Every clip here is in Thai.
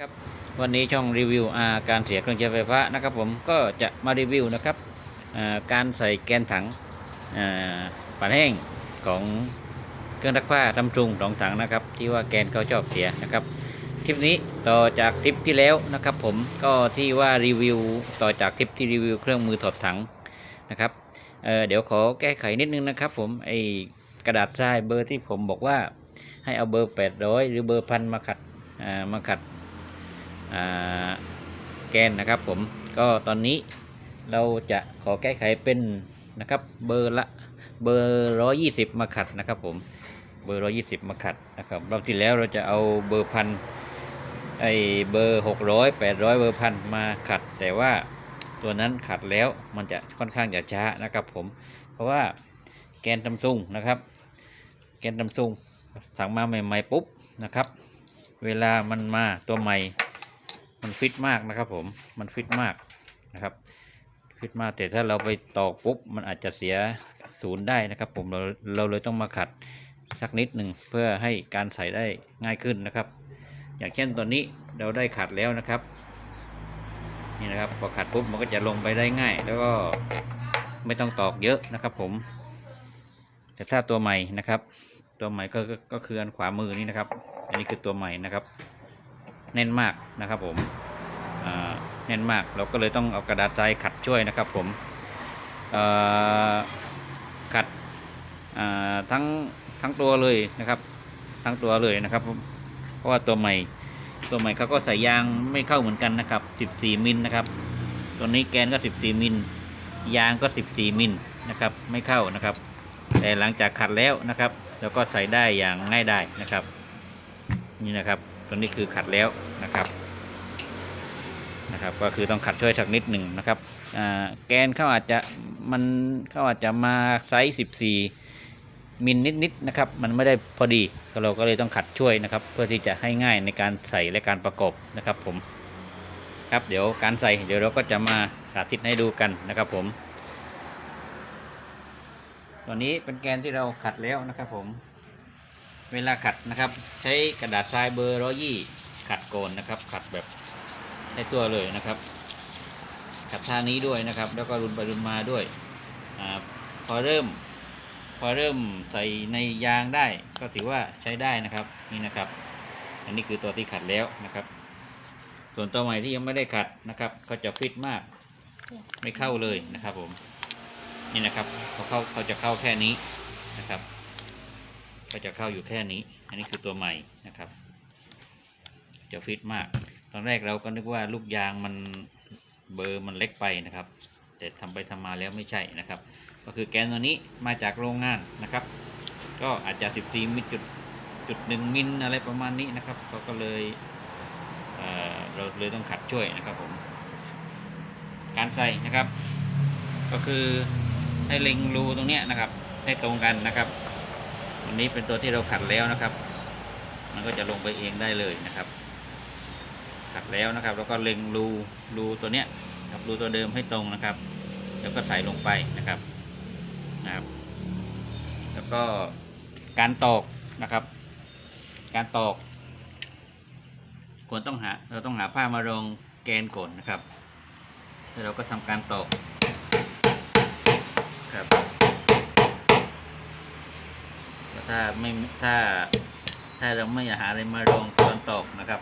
ครับวันนี้ช่องรีวิวอาการเสียเครื่องใช้ไฟฟ้านะครับผมก็จะมารีวิวนะครับาการใส่แกนถังอ่าปั่นแห้งของเครื่องซักผ้าทำจุงสองถังนะครับ ที่ว่าแกนเขาชอบเสียนะครับคลิปนี้ต่อจากคลิปที่แล้วนะครับผมก็ที่ว่ารีวิวต่อจากคลิปที่รีวิวเครื่องมือถอดถังนะครับเเดี๋ยวขอแก้ไขนิดนึงนะครับ ผมไอกระดาษทรายเบอร์ที่ผมบอกว่าให้เอาเบอร์ 800 หรือเบอร์พันมาขัดมาขัด แกนนะครับผมก็ตอนนี้เราจะขอแก้ไขเป็นนะครับเบอร์ละเบอร์ร้อยี่สิบมาขัดนะครับผมเบอร์ร้อยี่สิบมาขัดนะครับรอบที่แล้วเราจะเอาเบอร์พันไอเบอร์หกร้อยแปดร้อยเบอร์พันมาขัด แต่ว่าตัวนั้นขัดแล้วมันจะค่อนข้างจะช้านะครับผมเพราะว่าแกนตำซุงนะครับ แกนตำซุงสั่งมาใหม่ๆปุ๊บนะครับ เวลามันมาตัวใหม่ มันฟิตมากนะครับผม มันฟิตมากนะครับ ฟิตมากแต่ถ้าเราไปตอกปุ๊บมันอาจจะเสียศูนย์ได้นะครับ ผมเราเราเลยต้องมาขัดสักนิดหนึ่งเพื่อให้การใส่ได้ง่ายขึ้นนะครับ อย่างเช่นตอนนี้เราได้ขัดแล้วนะครับ นี่นะครับพอขัดปุ๊บมันก็จะลงไปได้ง่าย แล้วก็ไม่ต้องตอกเยอะนะครับ ผม แต่ถ้าตัวใหม่นะครับ ตัวใหม่ก็ก็ก็คืออันขวามือนี่นะครับ อันนี้คือตัวใหม่นะครับ แน่นมากนะครับผมแน่นมากเราก็เลยต้องเอากระดาษทรายขัดช่วยนะครับผมขัดทั้งทั้งตัวเลยนะครับ ทั้งตัวเลยนะครับ เพราะว่าตัวใหม่ตัวใหม่เขาก็ใส่ยางไม่เข้าเหมือนกันนะครับ 14 มิลนะครับ ตัวนี้แกนก็ 14 มิล ยางก็ 14 มิลนะครับ ไม่เข้านะครับ แต่หลังจากขัดแล้วนะครับ เราก็ใส่ได้อย่างง่ายได้นะครับ นี่นะครับ ตัวนี้คือขัดแล้วนะครับนะครับ ก็คือต้องขัดช่วยสักนิดหนึ่งนะครับแกนเขาอาจจะมันเขาอาจจะมาไซส์14มิลนิดๆนะครับ มันไม่ได้พอดีก็เราก็เลยต้องขัดช่วยนะครับ เพื่อที่จะให้ง่ายในการใส่และการประกอบนะครับผมครับเดี๋ยวการใส่เดี๋ยวเราก็จะมาสาธิตให้ดูกันนะครับผมตัวนี้เป็นแกนที่เราขัดแล้วนะครับผม เวลาขัดนะครับ ใช้กระดาษทรายเบอร์ร้อยี่ขัดโกนนะครับ ขัดแบบในตัวเลยนะครับ ขัดท่านี้ด้วยนะครับ แล้วก็รุนไปรุนมาด้วยอพอเริ่ม พอเริ่มใส่ในยางได้ ก็ถือว่าใช้ได้นะครับนี่นะครับ อันนี้คือตัวที่ขัดแล้วนะครับ ส่วนตัวใหม่ที่ยังไม่ได้ขัดนะครับ ก็จะฟิตมาก ไม่เข้าเลยนะครับผมนี่นะครับเขาเข้าเขาจะเข้าแค่นี้นะครับ ก็จะเข้าอยู่แค่นี้ อันนี้คือตัวใหม่นะครับ จะฟิตมาก ตอนแรกเราก็นึกว่าลูกยางมันเบอร์มันเล็กไปนะครับ แต่ทำไปทำมาแล้วไม่ใช่นะครับ ก็คือแกนตัวนี้มาจากโรงงานนะครับ ก็อาจจะ 14มิลจุดจุดหนึ่งมิลอะไรประมาณนี้นะครับเขาก็เลยเเราเลยต้องขัดช่วยนะครับผมการใส่นะครับ ก็คือให้เล็งรูตรงนี้นะครับ ให้ตรงกันนะครับ อันนี้เป็นตัวที่เราขัดแล้วนะครับ มันก็จะลงไปเองได้เลยนะครับ ขัดแล้วนะครับ แล้วก็เล็งรูรูตัวเนี้ยกับรูตัวเดิมให้ตรงนะครับ แล้วก็ใส่ลงไปนะครับนะครับ แล้วก็การตอกนะครับ การตอกควรต้องหาเราต้องหาผ้ามารองแกนก่อนนะครับแล้วเราก็ทำการตอกครับ ถ้าไม่ถ้าถ้าเราไม่อยากหาอะไรมารองตอนตอกนะครับ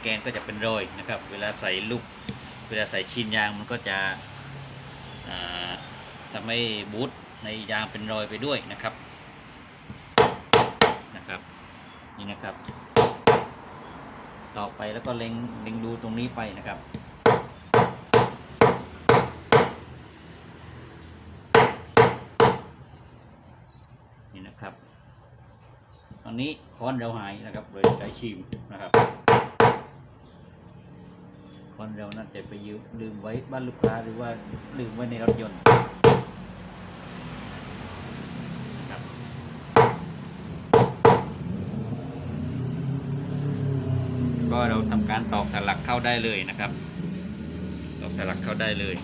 แกนก็จะเป็นรอยนะครับ เวลาใส่ลูกเวลาใส่ชิ้นยางมันก็จะทำให้บูทในยางเป็นรอยไปด้วยนะครับนะครับนี่นะครับ ต่อไปแล้วก็เล็งเล็งดูตรงนี้ไปนะครับ นี่นะ ครับตอนนี้ค้อนเราหายนะครับเลยใช้ชิมนะครับค้อนเราน่าจะไปยืมลืมไว้บ้านลูกค้าหรือว่าลืมไว้ในรถยนต์ก็เราทำการตอกสลักเข้าได้เลยนะครับ ตอกสลักเข้าได้เลย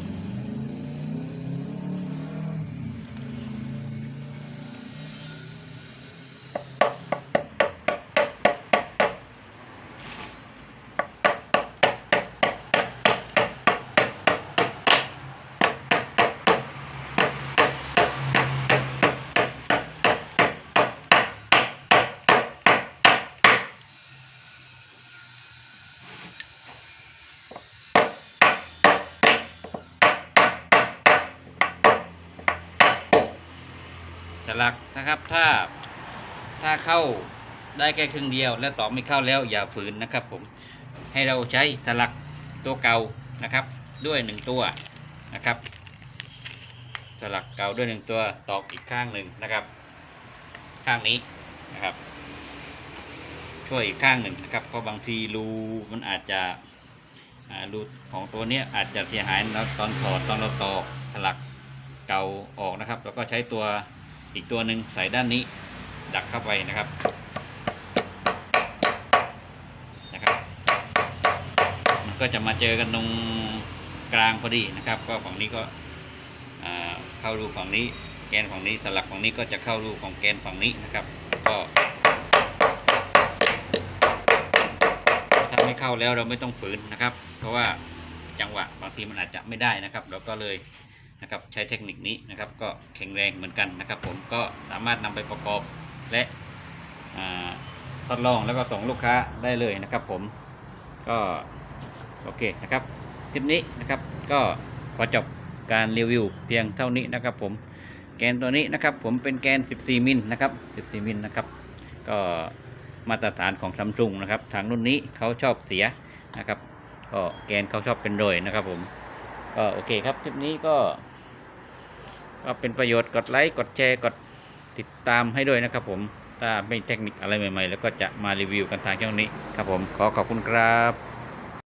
ลักนะครับ ถ้าถ้าเข้าได้แค่ครึ่งเดียว แล้วตอกไม่เข้าแล้วอย่าฝืนนะครับผมให้เราใช้สลักตัวเก่านะครับ ด้วยหนึ่งตัวนะครับ สลักเก่าด้วยหนึ่งตัวตอกอีกข้างหนึ่งนะครับ ข้างนี้นะครับ ช่วยอีกข้างหนึ่งนะครับเพราะบางทีรูมันอาจจะรูของตัวนี้อาจจะเสียหายแล้วตอนถอดตอนเราตอกสลักเก่าออกนะครับ แล้วก็ใช้ตัว อีกตัวหนึ่งใส่ด้านนี้ ดักเข้าไปนะครับนะครับ มันก็จะมาเจอกันตรงกลางพอดีนะครับ ก็ฝั่งนี้ก็เข้ารูฝั่งนี้ แกนฝั่งนี้สลักฝั่งนี้ก็จะเข้ารูของแกนฝั่งนี้นะครับ ก็ถ้าไม่เข้าแล้วเราไม่ต้องฝืนนะครับ เพราะว่าจังหวะบางทีมันอาจจะไม่ได้นะครับ เราก็เลย นะครับใช้เทคนิคนี้นะครับก็แข็งแรงเหมือนกันนะครับ ผมก็สามารถนำไปประกอบและทดลองแล้วก็ส่งลูกค้าได้เลยนะครับ ผมก็โอเคนะครับคลิปนี้นะครับก็ขอจบการรีวิวเพียงเท่านี้นะครับผมแกนตัวนี้นะครับผมเป็นแกน 14 มิลนะครับ 14 มิลนะครับ ก็มาตรฐานของซัมซุงนะครับทางรุ่นนี้เขาชอบเสียนะครับ ก็แกนเขาชอบเป็นรอยนะครับผม ก็โอเคครับคลิปนี้ก็ ก็เป็นประโยชน์กดไลค์กดแชร์กดติดตามให้ด้วยนะครับผมถ้าไม่เทคนิคอะไรใหม่ ๆ แล้วก็จะมารีวิวกันทางช่องนี้ครับผมขอขอบคุณครับ